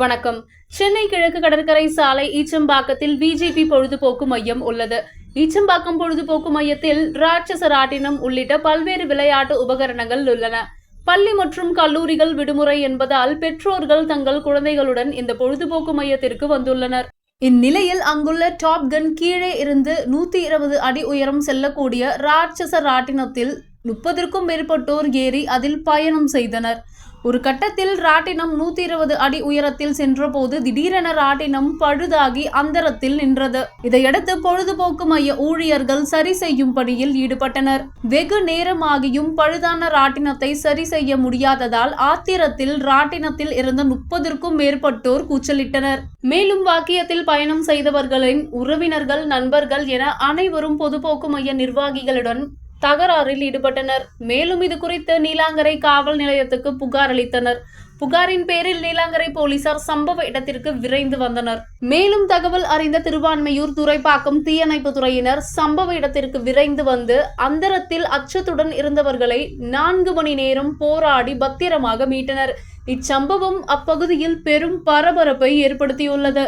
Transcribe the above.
வணக்கம். சென்னை கிழக்கு கடற்கரை சாலை ஈச்சம்பாக்கத்தில் பிஜேபி பொழுதுபோக்கு மையம் உள்ளது. ஈச்சம்பாக்கம் பொழுதுபோக்கு மையத்தில் ராட்சச ராட்டினம் உள்ளிட்ட பல்வேறு விளையாட்டு உபகரணங்கள் உள்ளன. பள்ளி மற்றும் கல்லூரிகள் விடுமுறை என்பதால் பெற்றோர்கள் தங்கள் குழந்தைகளுடன் இந்த பொழுதுபோக்கு மையத்திற்கு வந்துள்ளனர். இந்நிலையில் அங்குள்ள டாப் கன் கீழே இருந்து நூத்தி இருபது அடி உயரம் செல்லக்கூடிய ராட்சச ராட்டினத்தில் முப்பதற்கும் மேற்பட்டோர் ஏறி அதில் பயணம் செய்தனர். ஒரு கட்டத்தில் ராட்டினம் நூத்தி இருபது அடி உயரத்தில் சென்றபோது திடீரென ராட்டினம் பழுதாகி அந்தரத்தில் நின்றது. இதையடுத்து பொழுதுபோக்கு மைய ஊழியர்கள் சரி செய்யும் பணியில் ஈடுபட்டனர். வெகு நேரமாகியும் பழுதான ராட்டினத்தை சரி செய்ய முடியாததால் ஆத்திரத்தில் ராட்டினத்தில் இருந்த முப்பதற்கும் மேற்பட்டோர் கூச்சலிட்டனர். மேலும் வாக்கியத்தில் பயணம் செய்தவர்களின் உறவினர்கள் நண்பர்கள் என அனைவரும் பொதுபோக்கு மைய நிர்வாகிகளுடன் தகராறில் ஈடுபட்டனர். மேலும் இது குறித்து நீலாங்கரை காவல் நிலையத்துக்கு புகார் அளித்தனர். புகாரின் பேரில் நீலாங்கரை போலீசார் சம்பவ இடத்திற்கு விரைந்து வந்தனர். மேலும் தகவல் அறிந்த திருவான்மையூர் துறைப்பாக்கம் தீயணைப்பு துறையினர் சம்பவ இடத்திற்கு விரைந்து வந்து அந்தரத்தில் அச்சத்துடன் இருந்தவர்களை நான்கு மணி நேரம் போராடி பத்திரமாக மீட்டனர். இச்சம்பவம் அப்பகுதியில் பெரும் பரபரப்பை ஏற்படுத்தியுள்ளது.